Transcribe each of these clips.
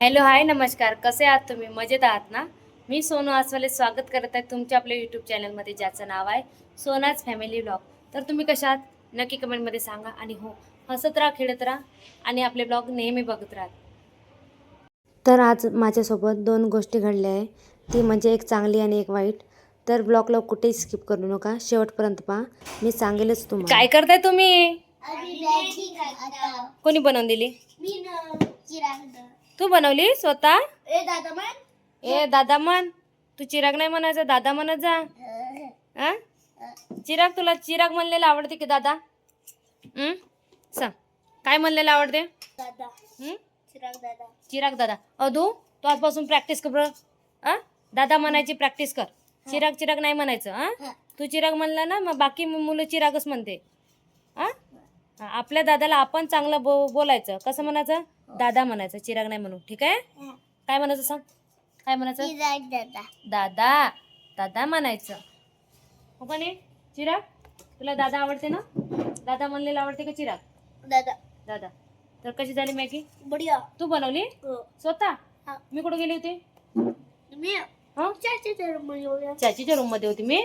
Hello hi नमस्कार. कसे आहात तुम्ही? मजेत आहात ना? मी सोनू आसवाले स्वागत करत आहे तुमच्या आपल्या यूट्यूब चॅनलमध्ये ज्याचं नाव आहे सोनाज फॅमिली ब्लॉग तर तुम्ही कशा आहात? नक्की कमेंटमध्ये सांगा. आणि हो हसत राहा खेळत राहा आणि आपले ब्लॉग नेहमी बघत राहा. तर आज माझ्यासोबत दोन गोष्टी घडल्या आहे. ती म्हणजे एक चांगली आणि एक वाईट. तर ब्लॉगला कुठेही स्किप करू नका. शेवटपर्यंत पहा. मी सांगेलच तुम्हाला. काय करताय तुम्ही? कोणी बनवून दिली? मी न चिराग तू बनवली स्वतः? ए दादा मन ए दादा म्हण. तू चिराग नाही म्हणायचं दादा म्हणत जा. आ? चिराग तुला चिराग म्हणलेलं आवडते की दादा? हं? सांग. काय म्हणलेलं आवडते? दादा. हं? चिराग दादा. चिराग दादा. अधू तू आजपासून प्रॅक्टिस कर बरं. दादा म्हणायची प्रॅक्टिस कर. चिराग चिराग नाही म्हणायचं हा. तू चिराग म्हणला ना मग बाकी मुलं चिरागच म्हणते. हा आपल्या दादाला आपण चांगलं बो बोलायचं. कसं म्हणायचं? दादा म्हणायचं चिराग नाही म्हणू ठीक आहे. काय म्हणायचं सांग? काय म्हणायचं? चिराग दादा. दादा. दादा म्हणायचं. हो का नाही? चिराग तुला दादा आवडते ना? दादा म्हणलेलं आवडते का चिराग? दादा. दादा. तर कशी झाली मॅगी? बढिया. तू बनवली? हो. स्वतः? हा. मी कुठं गेली होती? मी हं? चाचीच्या रूममध्ये होती मी?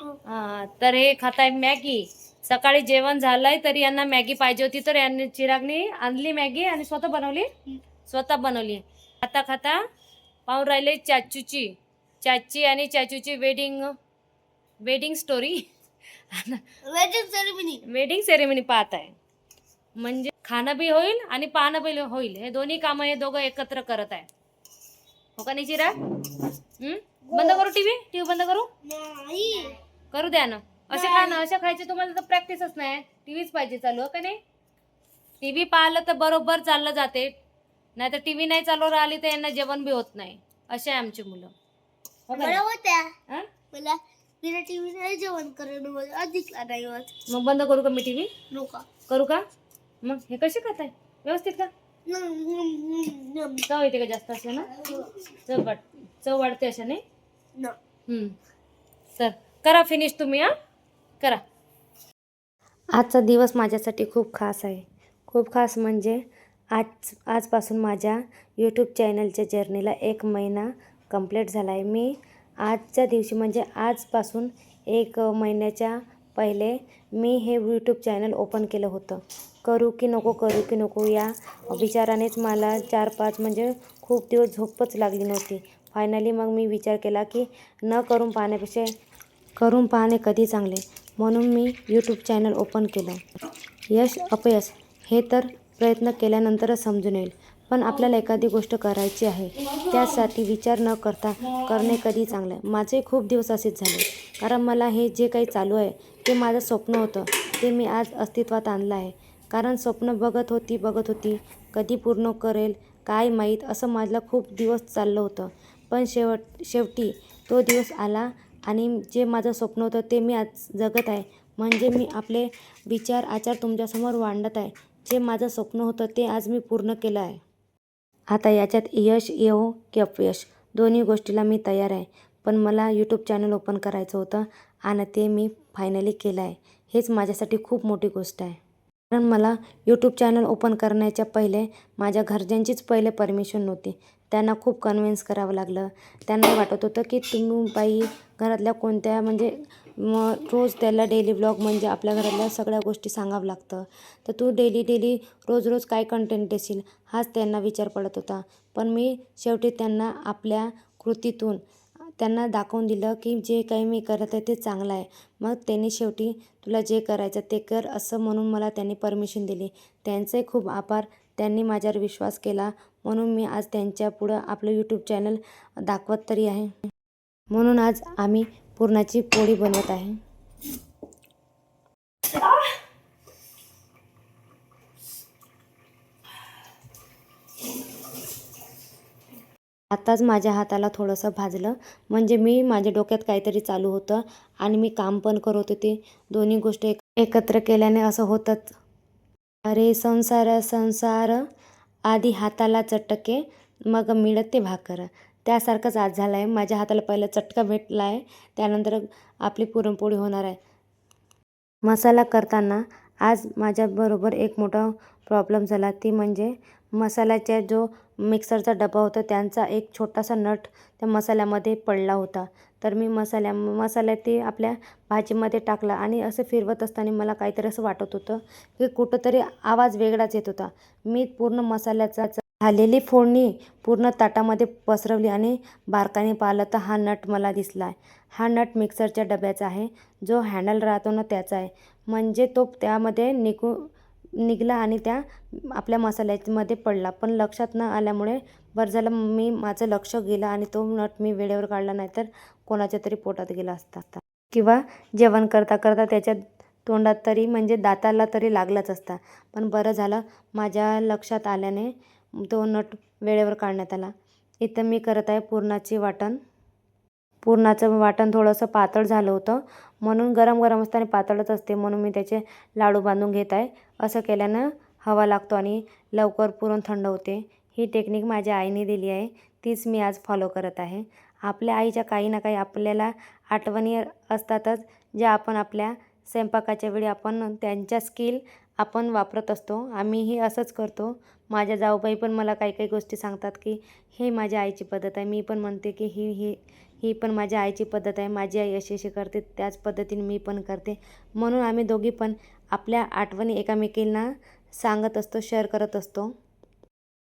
हं. तर हे खाताय मॅगी. सकाळी जेवण झालंय तरी यांना मॅगी पाहिजे होती तर यांनी चिरागनी आणली मॅगी आणि स्वतः बनवली. स्वतः बनवली. खाता खाता पाहून राहिले चाचूची. चाची आणि चाचूची wedding wedding story wedding ceremony wedding ceremony पाहत आहे म्हणजे खाणं बी होईल आणि पाहणं बी होईल. हे दोन्ही कामं हे दोघं एकत्र करत आहे. हो का नाही चिराग हं? बंद करू टीव्ही? टीव्ही बंद करू? नाही. करू द्या ना. असे खा ना असे खायचे तुम्हाला तर प्रॅक्टिसच नाही. टीव्हीच पाहिजे चालू हो का नाही? टीव्ही पाहिलं तर बरोबर चाललं जाते. नाही तर टीव्ही नाही चालू राहिली तर यांना जेवण बी होत नाही. असे आहे आमची मुलं. हो का मला नाही? होत्या. हं? मला बिना टीव्ही नाही जेवण करणं मला अधिक नाही होत. मग बंद करू का मी टीव्ही? नका. करू का? मग हे कसे खात आहे व्यवस्थित का? चव येते का जास्त असे ना चव वाट चव वाढते अशाने हम्म. तर करा फिनिश तुम्ही हा? करा. आजचा दिवस माझ्यासाठी खूप खास आहे. खूप खास म्हणजे आज आजपासून माझ्या यूट्यूब चॅनलच्या जर्नीला एक महिना कंप्लीट झाला आहे मी आजच्या दिवशी म्हणजे आजपासून एक महिन्याच्या पहिले मी हे यूट्यूब चॅनल ओपन केलं होतं. करू की नको करू की नको या विचारानेच मला चार पाच म्हणजे खूप दिवस झोपच लागली नव्हती. फायनली मग मी विचार केला की न करून पाहण्यापेक्षा करून पाहणे कधी चांगले? म्हणून मी यूट्यूब चॅनल ओपन केलं. यश अपयश हे तर प्रयत्न केल्यानंतरच समजून येईल. पण आपल्याला एखादी गोष्ट करायची आहे त्यासाठी विचार न करता करणे कधी चांगलं? माझे खूप दिवस असेच झाले. कारण मला हे जे काही चालू आहे ते माझं स्वप्न होतं ते मी आज अस्तित्वात आणलं आहे. कारण स्वप्न बघत होती बघत होती. कधी पूर्ण करेल काय माहीत असं माझं खूप दिवस चाललं होतं. पण शेवट शेवटी तो दिवस आला आणि जे माझं स्वप्न होतं ते मी आज जगत आहे. म्हणजे मी आपले विचार आचार तुमच्यासमोर मांडत आहे. जे माझं स्वप्न होतं ते आज मी पूर्ण केलं आहे. आता याच्यात यश येऊ की अपयश? दोन्ही गोष्टीला मी तयार आहे. पण मला यूट्यूब चॅनल ओपन करायचं होतं आणि ते मी फायनली केलं आहे हेच माझ्यासाठी खूप मोठी गोष्ट आहे. कारण मला यूट्यूब चॅनल ओपन करण्याच्या पहिले माझ्या घरच्यांचीच पहिले परमिशन नव्हती. त्यांना खूप कन्व्हिन्स करावं लागलं. त्यांना वाटत होतं की तुम्ही बाई घरातल्या कोणत्या म्हणजे मग रोज त्याला डेली ब्लॉग म्हणजे आपल्या घरातल्या सगळ्या गोष्टी सांगावं लागतं. तर तू डेली डेली रोज रोज काय कंटेंट देशील हाच त्यांना विचार पडत होता. पण मी शेवटी त्यांना आपल्या कृतीतून त्यांना दाखवून दिलं की जे काही मी करत आहे ते चांगलं आहे. मग त्यांनी शेवटी तुला जे करायचं ते कर असं म्हणून मला त्यांनी परमिशन दिली. त्यांचे खूप आभार. त्यांनी माझ्यावर विश्वास केला. म्हणून मी आज त्यांच्या पुढं आपलं यूट्यूब चॅनल दाखवत तरी आहे. म्हणून आज आम्ही पुरणाची पोळी बनवत आहे. आताच माझ्या हाताला थोडंसं भाजलं. म्हणजे मी माझ्या डोक्यात काहीतरी चालू होतं आणि मी काम पण करत होते. दोन्ही गोष्टी एक एकत्र केल्याने असं होतंच. अरे संसार संसार. आधी हाताला चटके मग मिळत ते भाकर. त्यासारखंच आज झालं आहे माझ्या हाताला पहिला चटका भेटला आहे त्यानंतर आपली पुरणपोळी होणार आहे. मसाला करताना आज माझ्याबरोबर एक मोठा प्रॉब्लेम झाला. ती म्हणजे मसाल्याच्या जो मिक्सरचा डबा होता. त्यांचा एक छोटासा नट त्या मसाल्यामध्ये पडला होता. तर मी मसाल्या मसाल्या ते आपल्या भाजीमध्ये टाकला आणि असं फिरवत असताना मला काहीतरी असं वाटत होतं की कुठंतरी आवाज वेगळाच येत होता. मी पूर्ण मसाल्याचा झालेली फोडणी पूर्ण ताटामध्ये पसरवली आणि बारकाने पाहिलं तर हा नट मला दिसला आहे. हा नट मिक्सरच्या डब्याचा आहे. जो हँडल राहतो ना त्याचा आहे. म्हणजे तो त्यामध्ये निघू निघाला आणि त्या आपल्या मसाल्यामध्ये पडला. पण लक्षात न आल्यामुळे बरं झालं मी माझं लक्ष गेलं आणि तो नट मी वेळेवर काढला नाही तर कोणाच्या तरी पोटात गेला असता. किंवा जेवण करता करता त्याच्या तोंडात तरी म्हणजे दाताला तरी लागलाच असता. पण बरं झालं माझ्या लक्षात आल्याने तो नट वेळेवर काढण्यात आला. इथं मी करत आहे पुरणाची वाटण. पुरणाचं वाटण थोडंसं पातळ झालं होतं. म्हणून गरम गरम असताना पातळच असते म्हणून मी त्याचे लाडू बांधून घेत आहे. असं केल्यानं हवा लागतो आणि लवकर पुरण थंड होते. ही टेक्निक माझ्या आईने दिली आहे. तीच मी आज फॉलो करत आहे. आपल्या आईच्या काही ना काही आपल्याला आठवणी असतातच ज्या आपण आपल्या स्वयंपाकाच्या वेळी आपण त्यांच्या स्किल आपण वापरत असतो. आम्हीही असंच करतो. माझ्या जाऊबाई पण मला काही काही गोष्टी सांगतात की हे माझ्या आईची पद्धत आहे. मी पण म्हणते की ही ही ही पण माझ्या आईची पद्धत आहे. माझी आई अशी अशी करते. त्याच पद्धतीने मी पण करते. म्हणून आम्ही दोघी पण आपल्या आठवणी एकामेकींना सांगत असतो शेअर करत असतो.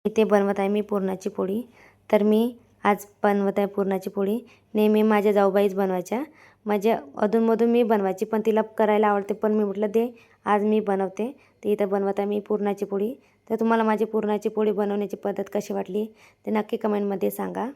इथे बनवत आहे. मी पुरणाची पोळी. तर मी आज बनवत आहे पुरणाची पोळी. नेहमी माझ्या जाऊबाईच बनवायच्या. म्हणजे अधूनमधून मी बनवायची पण तिला करायला आवडते. पण मी म्हटलं ते आज मी बनवते. ते इथं बनवत आहे मी पुरणाची पोळी. तर तुम्हाला माझी पुरणाची पोळी बनवण्याची पद्धत कशी वाटली ते नक्की कमेंटमध्ये सांगा.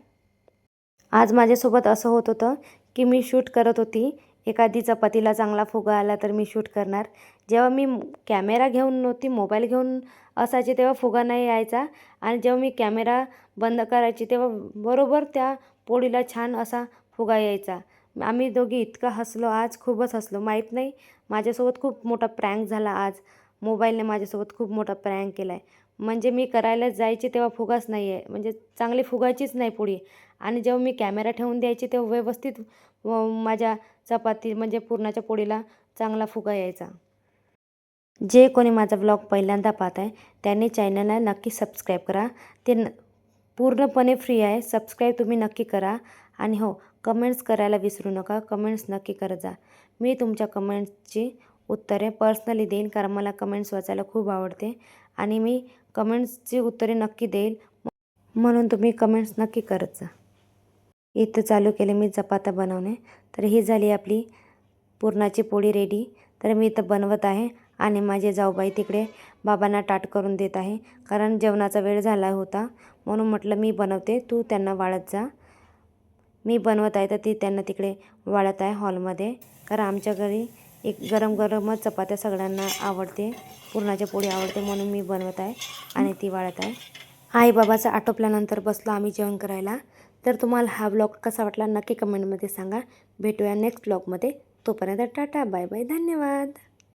आज माझ्यासोबत असं होत होतं की मी शूट करत होती. एखादी चपातीला चांगला फुगा आला तर मी शूट करणार. जेव्हा मी कॅमेरा घेऊन नव्हती मोबाईल घेऊन असायची तेव्हा फुगा नाही यायचा. आणि जेव्हा मी कॅमेरा बंद करायची तेव्हा बरोबर त्या पोळीला छान असा फुगा यायचा. आम्ही दोघी इतकं हसलो आज खूपच हसलो. माहीत नाही माझ्यासोबत खूप मोठा प्रँक झाला आज. मोबाईलने माझ्यासोबत खूप मोठा प्रँक केला आहे म्हणजे मी करायला जायचे तेव्हा फुगाच नाही आहे म्हणजे चांगली फुगायचीच नाही पुढे. आणि जेव्हा मी कॅमेरा ठेवून द्यायची तेव्हा व्यवस्थित व माझ्या चपाती म्हणजे पुरणाच्या पोळीला चांगला फुगा यायचा. जे कोणी माझा ब्लॉग पहिल्यांदा पाहत आहे त्यांनी चॅनलला नक्की सबस्क्राईब करा. ते न पूर्णपणे फ्री आहे. सबस्क्राईब तुम्ही नक्की करा. आणि हो कमेंट्स करायला विसरू नका. कमेंट्स नक्की करत जा. मी तुमच्या कमेंट्सची उत्तरे पर्सनली देईन कारण मला कमेंट्स वाचायला खूप आवडते आणि मी कमेंट्सची उत्तरे नक्की देईल. म्हणून तुम्ही कमेंट्स नक्की करत जा. इथं चालू केले मी चपात्या बनवणे. तर ही झाली आपली पुरणाची पोळी रेडी तर मी इथं बनवत आहे आणि माझे जाऊबाई तिकडे बाबांना टाट करून देत आहे. कारण जेवणाचा वेळ झाला होता. म्हणून म्हटलं मी बनवते. तू त्यांना वाळत जा. मी बनवत आहे तर ती त्यांना तिकडे वाळत आहे हॉलमध्ये. कारण आमच्या घरी एक गरम गरमच चपात्या सगळ्यांना आवडते पुरणाच्या पोळी आवडते म्हणून मी बनवत आहे आणि ती वाळत आहे. आई बाबाचं आटोपल्यानंतर बसलो आम्ही जेवण करायला. तर तुम्हाला हा ब्लॉग कसा वाटला नक्की कमेंटमध्ये सांगा. भेटूया नेक्स्ट ब्लॉगमध्ये. तोपर्यंत टाटा बाय बाय धन्यवाद.